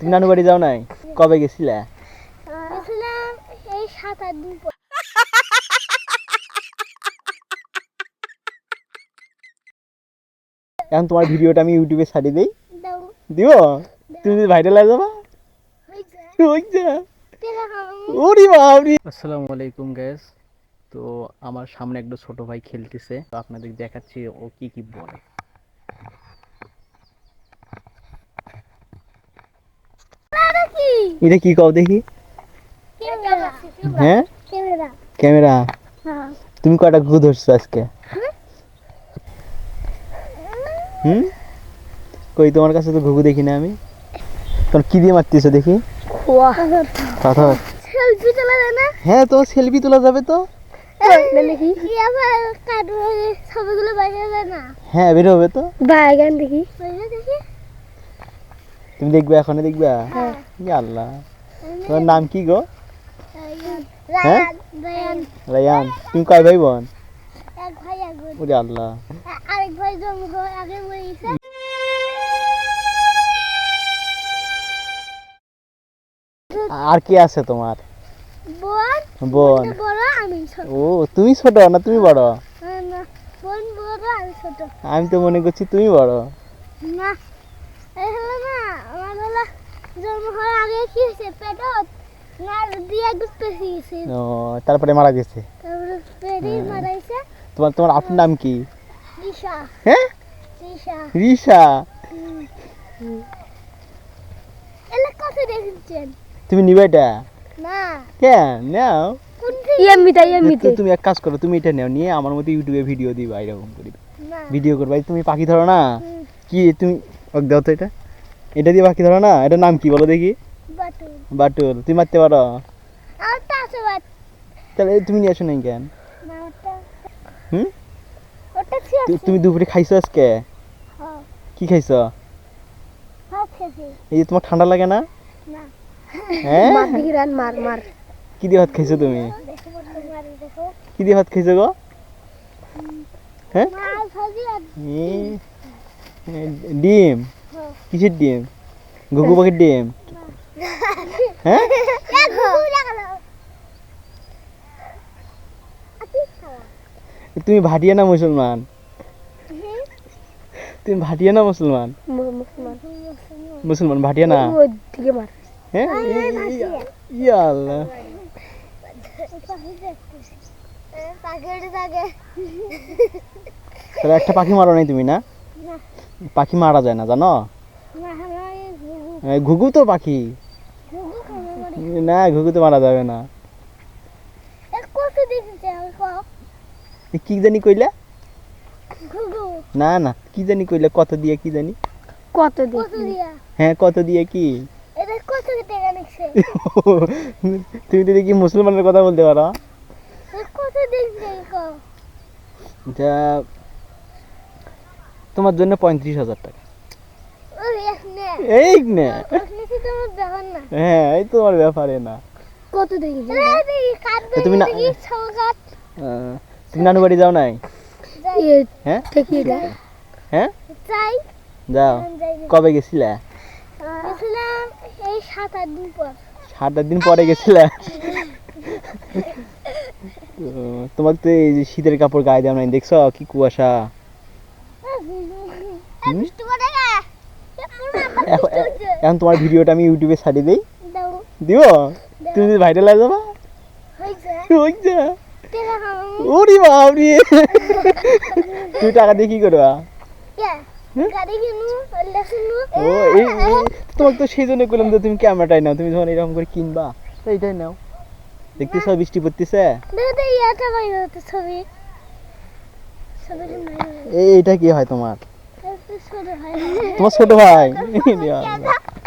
তুমি নানু বাড়ি যাও নাই? কবে গেছিলে? এই সাত আট দিন এখন তোমার ভিডিওটা আমি ইউটিউবে ছাড়ি দেই। দাও। দিব? তুমি যদি ভাইরাল হয়ে যাবা? আসসালামু আলাইকুম গ্যাস তো আমার সামনে একটা ছোট ভাই খেলতেছে। তো আপনাদের দেখাচ্ছি ও কি কি বলে এটা কি এটা কি কও দেখি? হ্যাঁ? ক্যামেরা। ক্যামেরা। হ্যাঁ। তুমি কয়টা ঘু ধরছো আজকে? হুম? কই তোমার কাছে তো ঘুঘু দেখি না আমি। তোমার কি দিয়ে মারতেছো দেখি? পাথর। সেলফি তোলা যায় না? হ্যাঁ তো সেলফি তোলা যাবে তো। দেখি। আবার কাটু ছবিগুলো বাইরে যায় না? হ্যাঁ বের হবে তো। দেখি। তুমি দেখবে এখনই দেখবে? হ্যাঁ। আল্লাহ তোমার নাম কি গো? হ্যাঁ? রায়ান। তুমি কয় ভাই বোন আল্লাহ। আর কি আছে তোমার? বোন। ও, তুমি ছোট না তুমি বড়? আমি তো মনে করছি তুমি বড়। না এই হলো না আমার হলো জন্ম হওয়ার আগে কি হয়েছে? পেটত দিয়ে গেছে ও তারপরে মারা গেছে? তারপরে পেটে মারাইছে তোমার তোমার আপনার নাম কি? রিসা হ্যাঁ? রিসা রিসা এলা কত দেখেছেন? তুমি নিবে এটা? না। কেন? নাও। এমনিতে তুমি এক কাজ করো তুমি এটা নাও নিয়ে আমার মতো ইউটিউবে ভিডিও দিবা এরকম করে। ভিডিও করবা তুমি পাখি ধরো না? কি তুমি দাও তো এটা। এটা দিয়ে বাকি ধরো না এটার নাম কি বলো দেখি? বাটুল। তুমি মারতে পারো। তাহলে তুমি নিয়ে আসো নাই কেন? হুম? তুমি দুপুরে খাইছো আজকে? হ্যাঁ। কি খাইছো? এই যে তোমার ঠান্ডা লাগে না? না। হ্যাঁ? মার মার মার। কি দিয়ে ভাত খাইছো তুমি? দেখো মারি দেখো। কি দিয়ে ভাত খাইছো গো? হ্যাঁ? ডিম। কিসের ডিম ঘুঘু পাখির ডিম হ্যাঁ? তুমি ভাটিয়া না মুসলমান? তুমি ভাটিয়া না মুসলমান? মুসলমান ভাটিয়া না? হ্যাঁ? আল্লাহ একটা পাখি মারো নাই তুমি, না। পাখি মারা যায় না, জানো? ঘুঘু তো পাখি। না ঘুঘু তো মারা যাবে না। কি জানি কইলা? না না কি জানি কইলা কত দিয়ে কি জানি? কত দিয়া? হ্যাঁ কত দিয়ে কি? তুমি তো দেখি মুসলমানের কথা বলতে পারো। এটা তোমার জন্য পঁয়ত্রিশ হাজার টাকা। এই নে। হ্যাঁ এই তোমার ব্যাপারে না। কত দেখি? তুমি না- তুমি নানু বাড়ি যাও নাই? হ্যাঁ? হ্যাঁ? যাই। যাও। কবে গেছিলা? গেছিলাম এই সাত আট দিন পর। সাত আট দিন পরে গেছিলা? তোমার তো এই যে শীতের কাপড় গায়ে দেওয়া নাই দেখছ কি কুয়াশা এই বৃষ্টি পড়ে গে এ পুরো আবার এখন। তোমার ভিডিওটা আমি ইউটিউবে ছাড়ি দেই। দিব? তুমি যদি ভাইরাল হয়ে যাবা? ওরে বাবরি তুমি টাকা দিয়ে কি করবা? লেখনু ও এই তোমাকে তো সেই জন্য করলাম যে তুমি ক্যামেরাটাই নাও। তুমি যখন এরকম করে কিনবা তো এইটাই নাও। দেখতেছ বৃষ্টি পড়তেছে? ছবি। এই এইটা কি হয় তোমার? হয় তোমার ছোট ভাই?